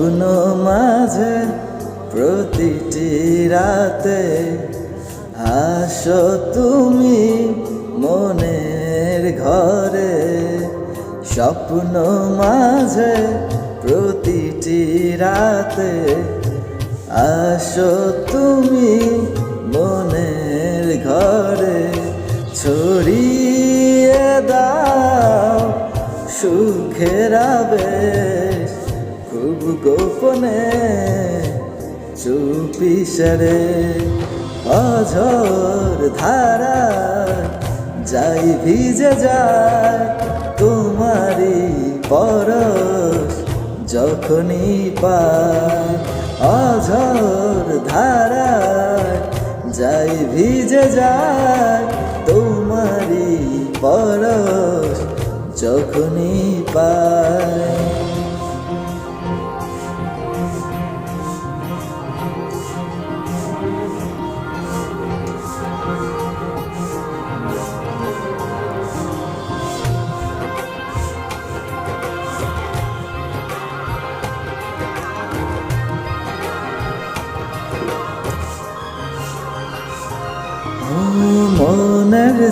স্বপ্ন মাঝে প্রতিটি রাতে আসো তুমি মনের ঘরে। স্বপ্ন মাঝে প্রতিটি রাতে আসো তুমি মনের ঘরে। ছড়িয়ে দাও সুখের আবেশ গোপনে চুপি সেরে অঝর ধারা যাই ভিজে যায় তোমারই পরশ যখনই পায়। অঝর ধারা যাই ভিজে যায় তোমারই পরশ যখনই পায়।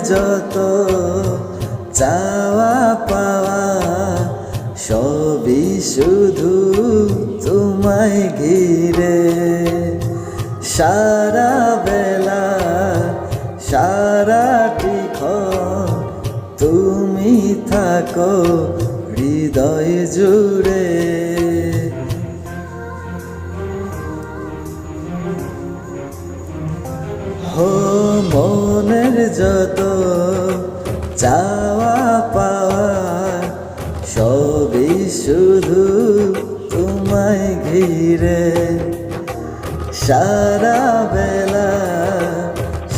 যত চাওয়া পাওয়া, সবই শুধু তোমায় ঘিরে। সারা বেলা সারাটি তুমি থাকো হৃদয় জুড়ে। হো মনের যত চাওয়া পাওয়া, সবই শুধু তোমায় ঘিরে। সারা বেলা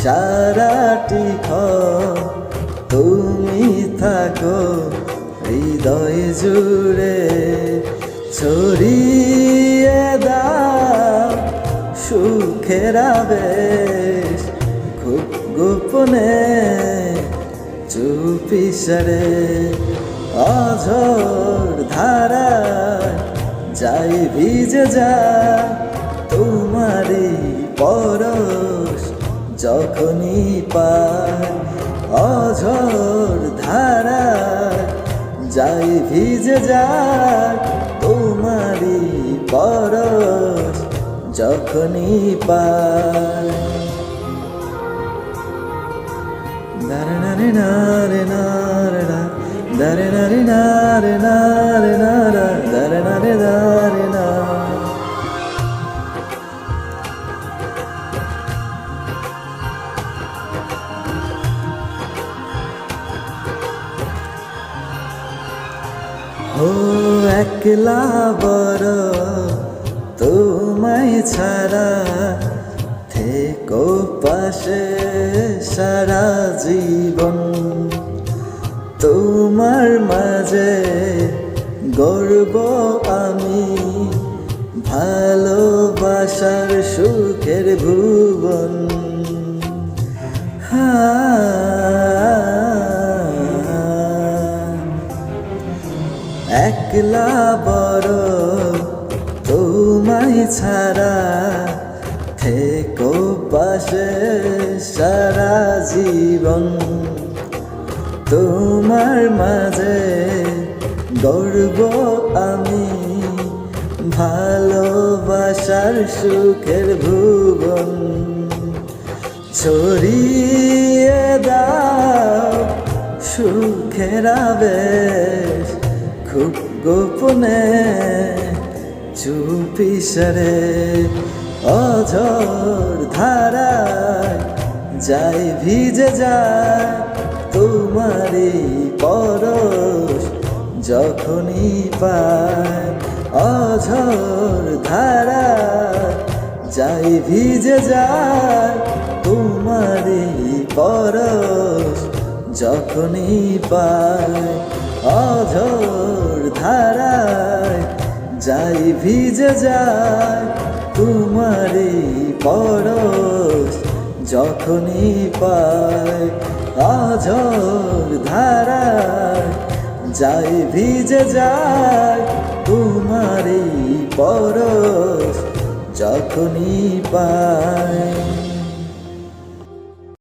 সারাটি তুমি থাকো হৃদয় জুড়ে। ছড়িয়ে দাও সুখের আবেশ খুব গোপনে চুপি সরে, অঝোর ধারা যাই ভিজে যা, তোমারই পরশ যখনই পায়, অঝোর ধারা যাই ভিজে যায় তোমারই পরশ যখনই পায়। হো একলা বড় তোমায় ছাড়া থেকো পাশে সারা জীবন। তোমার মাঝে গর্ব আমি, ভালোবাসার সুখের ভুবন। হা একলা বড় তোমায় ছাড়া থেকো পাশে সারা জীবন। তোমার মাঝে গর্ব আমি, ভালোবাসার সুখের ভুবন। ছড়িয়ে দাও সুখের খুব গোপনে চুপি সরে, অঝর ধারায় যাই ভিজে যায় তোমারই পরশ যখনই পায়, অঝর ধারা যাই ভিজে যায় তোমারই পরশ যখনই পায়। অঝোর ধারায় যাই ভিজে যায় তোমারই পরশ যখনই পায়। আজর ধারায় যাই ভিজে যায় তোমারই পরশ যখনই পায়।